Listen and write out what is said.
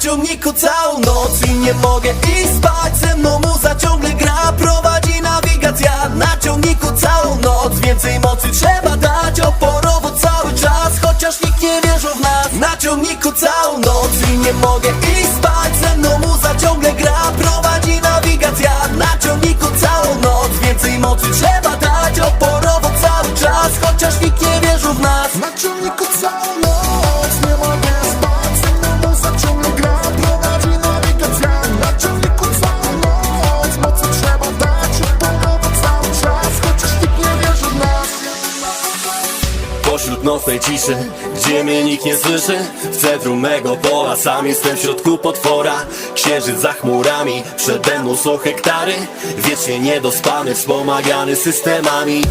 ciągniku całą noc I nie mogę iść spać, ze mną muza ciągle gra Prowadzi nawigacja. Na ciągniku całą noc Więcej mocy trzeba dać. Oporowo cały czas Chociaż nikt nie wierzy w nas. Na ciągniku całą noc I nie mogę iść spać, ze mną muza ciągle gra Prowadzi nawigacja. Na ciągniku całą noc Więcej mocy trzeba dać. Oporowo cały czas Chociaż nikt nie wierzy w nas. Na ciągniku całą noc Pośród nocnej ciszy, gdzie mnie nikt nie słyszy W centrum mego pola, sam jestem w środku potwora. Księżyc za chmurami, przede mną są hektary Wiecznie niedospany, wspomagany systemami